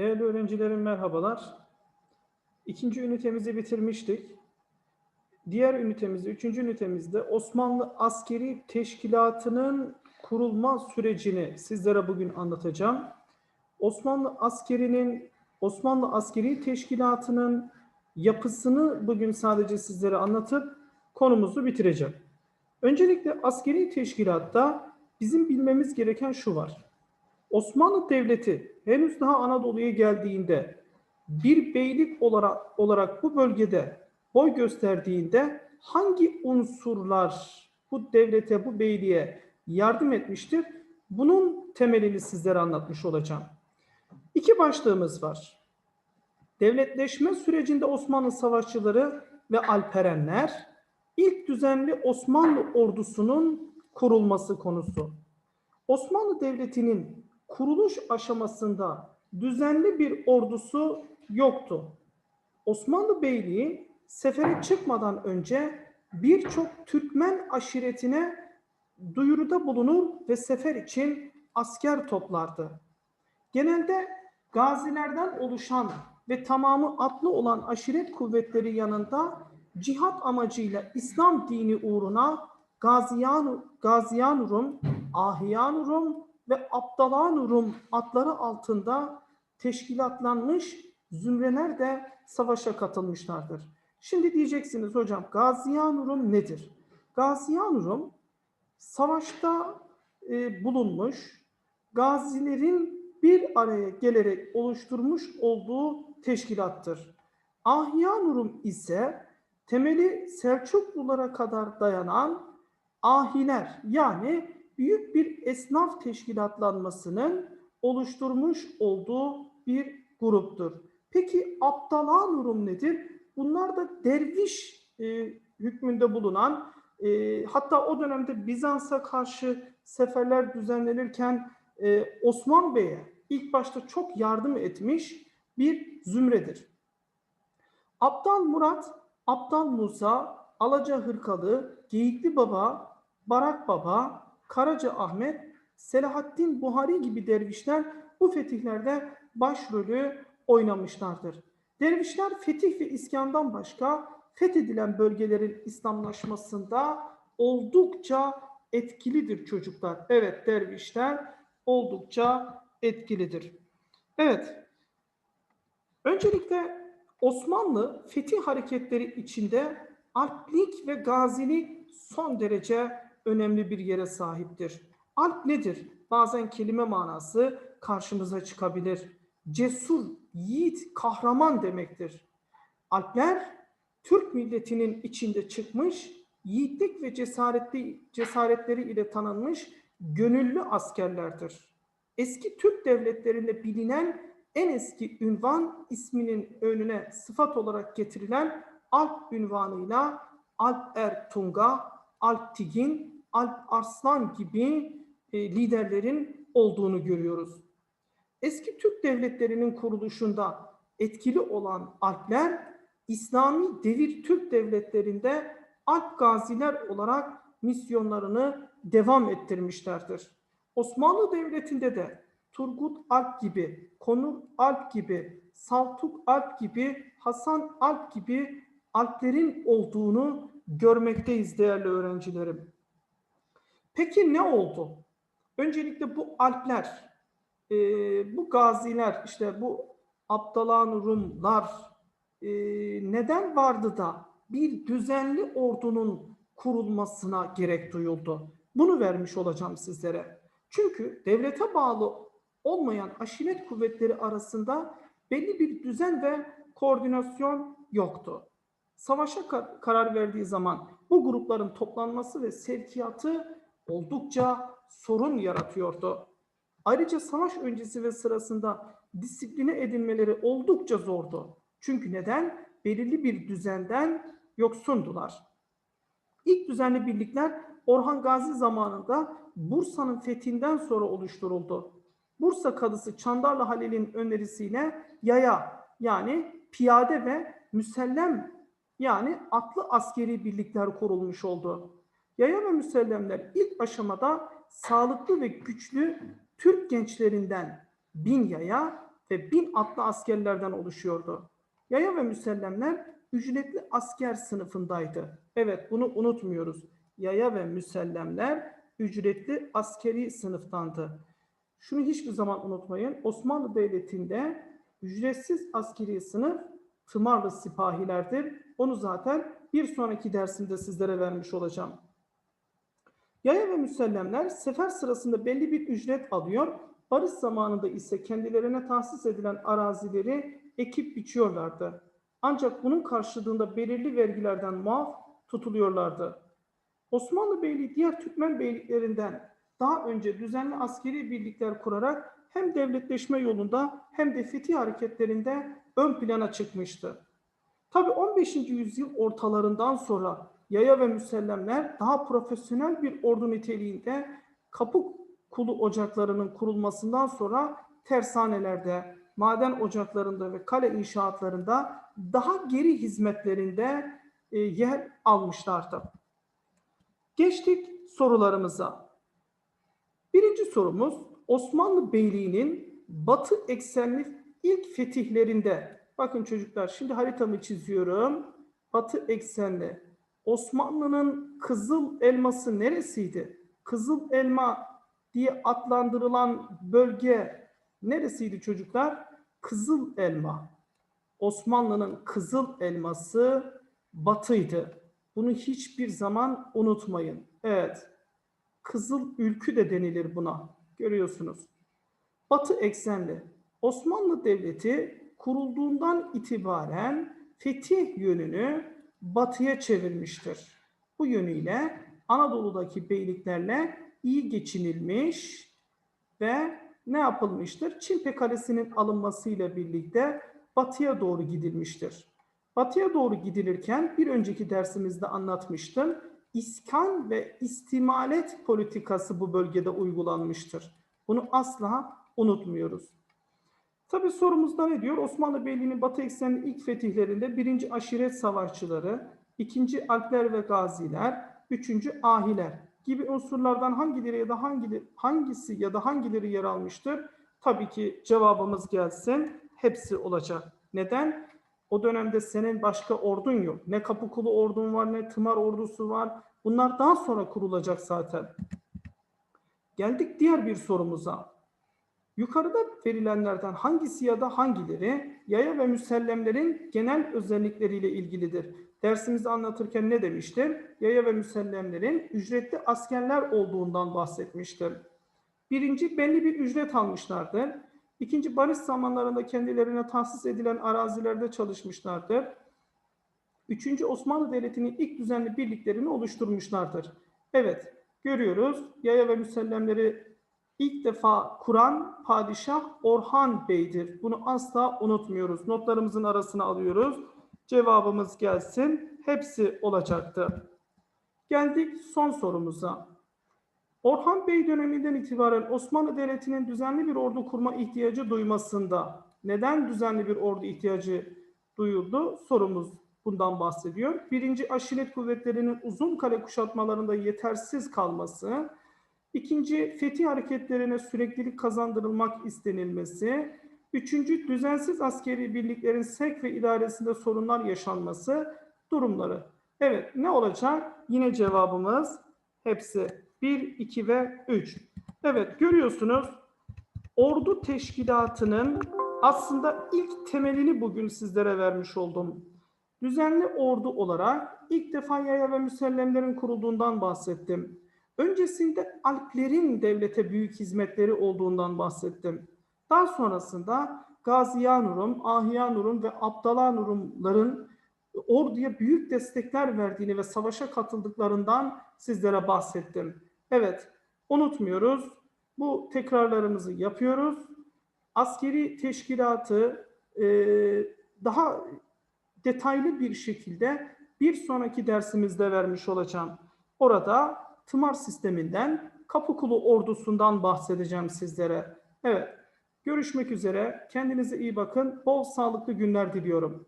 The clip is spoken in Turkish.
Değerli öğrencilerim merhabalar. İkinci ünitemizi bitirmiştik. Diğer ünitemizde, üçüncü ünitemizde Osmanlı Askeri Teşkilatı'nın kurulma sürecini sizlere bugün anlatacağım. Osmanlı askerinin, Osmanlı Askeri Teşkilatı'nın yapısını bugün sadece sizlere anlatıp konumuzu bitireceğim. Öncelikle askeri teşkilatta bizim bilmemiz gereken şu var. Osmanlı Devleti henüz daha Anadolu'ya geldiğinde bir beylik olarak olarak bu bölgede boy gösterdiğinde hangi unsurlar bu devlete, bu beyliğe yardım etmiştir? Bunun temelini sizlere anlatmış olacağım. İki başlığımız var. Devletleşme sürecinde Osmanlı savaşçıları ve alperenler ilk düzenli Osmanlı ordusunun kurulması konusu. Osmanlı Devleti'nin kuruluş aşamasında düzenli bir ordusu yoktu. Osmanlı Beyliği sefere çıkmadan önce birçok Türkmen aşiretine duyuruda bulunur ve sefer için asker toplardı. Genelde gazilerden oluşan ve tamamı atlı olan aşiret kuvvetleri yanında cihat amacıyla İslam dini uğruna Gaziyan, Gaziyanurum, Ahiyanurum ve Abdalanurum adları altında teşkilatlanmış zümreler de savaşa katılmışlardır. Şimdi diyeceksiniz hocam Gaziyanurum nedir? Gaziyanurum savaşta e, bulunmuş gazilerin bir araya gelerek oluşturmuş olduğu teşkilattır. Ahyanurum ise temeli Selçuklulara kadar dayanan ahiler yani büyük bir esnaf teşkilatlanmasının oluşturmuş olduğu bir gruptur. Peki Abdalanurum nedir? Bunlar da derviş e, hükmünde bulunan e, hatta o dönemde Bizans'a karşı seferler düzenlenirken e, Osman Bey'e ilk başta çok yardım etmiş bir zümredir. Abdal Murat, Abdal Musa, Alaca Hırkalı, Geyikli Baba, Barak Baba, Karaca Ahmet, Selahaddin Buhari gibi dervişler bu fetihlerde başrolü oynamışlardır. Dervişler fetih ve iskandan başka fethedilen bölgelerin İslamlaşmasında oldukça etkilidir çocuklar. Evet dervişler oldukça etkilidir. Evet. Öncelikle Osmanlı fetih hareketleri içinde alplik ve gazilik son derece önemli bir yere sahiptir. Alp nedir? Bazen kelime manası karşımıza çıkabilir. Cesur, yiğit, kahraman demektir. Alpler Türk milletinin içinde çıkmış, yiğitlik ve cesaretli cesaretleri ile tanınmış gönüllü askerlerdir. Eski Türk devletlerinde bilinen en eski ünvan isminin önüne sıfat olarak getirilen Alp ünvanıyla Alp Ertunga, Alp Tigin, Alp Arslan gibi e, liderlerin olduğunu görüyoruz. Eski Türk devletlerinin kuruluşunda etkili olan Alpler, İslami devir Türk devletlerinde Alp gaziler olarak misyonlarını devam ettirmişlerdir. Osmanlı Devleti'nde de Turgut Alp gibi, Konur Alp gibi, Saltuk Alp gibi, Hasan Alp gibi Alplerin olduğunu görmekteyiz değerli öğrencilerim. Peki ne oldu? Öncelikle bu Alpler, e, bu gaziler, işte bu Abdalan Rumlar e, neden vardı da bir düzenli ordunun kurulmasına gerek duyuldu? Bunu vermiş olacağım sizlere. Çünkü devlete bağlı olmayan aşiret kuvvetleri arasında belli bir düzen ve koordinasyon yoktu. Savaşa kar- karar verdiği zaman bu grupların toplanması ve sevkiyatı oldukça sorun yaratıyordu. Ayrıca savaş öncesi ve sırasında disipline edinmeleri oldukça zordu. Çünkü neden? Belirli bir düzenden yoksundular. İlk düzenli birlikler Orhan Gazi zamanında Bursa'nın fethinden sonra oluşturuldu. Bursa kadısı Çandarlı Halil'in önerisiyle yaya yani piyade ve müsellem yani atlı askeri birlikler kurulmuş oldu. Yaya ve müsellemler ilk aşamada sağlıklı ve güçlü Türk gençlerinden bin yaya ve bin atlı askerlerden oluşuyordu. Yaya ve müsellemler ücretli asker sınıfındaydı. Evet bunu unutmuyoruz. Yaya ve müsellemler ücretli askeri sınıftandı. Şunu hiçbir zaman unutmayın. Osmanlı Devleti'nde ücretsiz askeri sınıf tımarlı sipahilerdir. Onu zaten bir sonraki dersimde sizlere vermiş olacağım. Yaya ve müsellemler sefer sırasında belli bir ücret alıyor. Barış zamanında ise kendilerine tahsis edilen arazileri ekip biçiyorlardı. Ancak bunun karşılığında belirli vergilerden muaf tutuluyorlardı. Osmanlı Beyliği diğer Türkmen beyliklerinden daha önce düzenli askeri birlikler kurarak hem devletleşme yolunda hem de fetih hareketlerinde ön plana çıkmıştı. Tabi 15. yüzyıl ortalarından sonra yaya ve müsellemler daha profesyonel bir ordu niteliğinde kapı kulu ocaklarının kurulmasından sonra tersanelerde, maden ocaklarında ve kale inşaatlarında daha geri hizmetlerinde e, yer almışlardı. Geçtik sorularımıza. Birinci sorumuz Osmanlı Beyliği'nin batı eksenli ilk fetihlerinde bakın çocuklar şimdi haritamı çiziyorum. Batı eksenli Osmanlı'nın kızıl elması neresiydi? Kızıl elma diye adlandırılan bölge neresiydi çocuklar? Kızıl elma. Osmanlı'nın kızıl elması batıydı. Bunu hiçbir zaman unutmayın. Evet. Kızıl ülkü de denilir buna. Görüyorsunuz. Batı eksenli. Osmanlı Devleti kurulduğundan itibaren fetih yönünü batıya çevirmiştir. Bu yönüyle Anadolu'daki beyliklerle iyi geçinilmiş ve ne yapılmıştır? Çimpe Kalesi'nin alınmasıyla birlikte batıya doğru gidilmiştir. Batıya doğru gidilirken bir önceki dersimizde anlatmıştım. İskan ve istimalet politikası bu bölgede uygulanmıştır. Bunu asla unutmuyoruz. Tabi sorumuzda ne diyor? Osmanlı Beyliği'nin batı eksenli ilk fetihlerinde birinci aşiret savaşçıları, ikinci alpler ve gaziler, üçüncü ahiler gibi unsurlardan hangileri ya da hangileri, hangisi ya da hangileri yer almıştır? Tabii ki cevabımız gelsin. Hepsi olacak. Neden? O dönemde senin başka ordun yok. Ne Kapıkulu ordun var ne Tımar ordusu var. Bunlar daha sonra kurulacak zaten. Geldik diğer bir sorumuza. Yukarıda verilenlerden hangisi ya da hangileri yaya ve müsellemlerin genel özellikleriyle ilgilidir? Dersimizde anlatırken ne demiştim? Yaya ve müsellemlerin ücretli askerler olduğundan bahsetmiştim. Birinci belli bir ücret almışlardır. İkinci barış zamanlarında kendilerine tahsis edilen arazilerde çalışmışlardır. Üçüncü Osmanlı Devleti'nin ilk düzenli birliklerini oluşturmuşlardır. Evet görüyoruz yaya ve müsellemleri ilk defa kuran padişah Orhan Bey'dir. Bunu asla unutmuyoruz. Notlarımızın arasına alıyoruz. Cevabımız gelsin. Hepsi olacaktı. Geldik son sorumuza. Orhan Bey döneminden itibaren Osmanlı Devleti'nin düzenli bir ordu kurma ihtiyacı duymasında neden düzenli bir ordu ihtiyacı duyuldu? Sorumuz bundan bahsediyor. Birinci aşiret kuvvetlerinin uzun kale kuşatmalarında yetersiz kalması, ikinci fetih hareketlerine süreklilik kazandırılmak istenilmesi, üçüncü düzensiz askeri birliklerin sevk ve idaresinde sorunlar yaşanması durumları. Evet ne olacak? Yine cevabımız hepsi 1, 2 ve 3. Evet görüyorsunuz ordu teşkilatının aslında ilk temelini bugün sizlere vermiş oldum. Düzenli ordu olarak ilk defa yaya ve müsellemlerin kurulduğundan bahsettim. Öncesinde Alplerin devlete büyük hizmetleri olduğundan bahsettim. Daha sonrasında Gaziyanurum, Ahyanurum ve Abdalanurumların orduya büyük destekler verdiğini ve savaşa katıldıklarından sizlere bahsettim. Evet, unutmuyoruz. Bu tekrarlarımızı yapıyoruz. Askeri teşkilatı e, daha detaylı bir şekilde bir sonraki dersimizde vermiş olacağım. Orada tımar sisteminden, Kapıkulu ordusundan bahsedeceğim sizlere. Evet, görüşmek üzere. Kendinize iyi bakın. Bol sağlıklı günler diliyorum.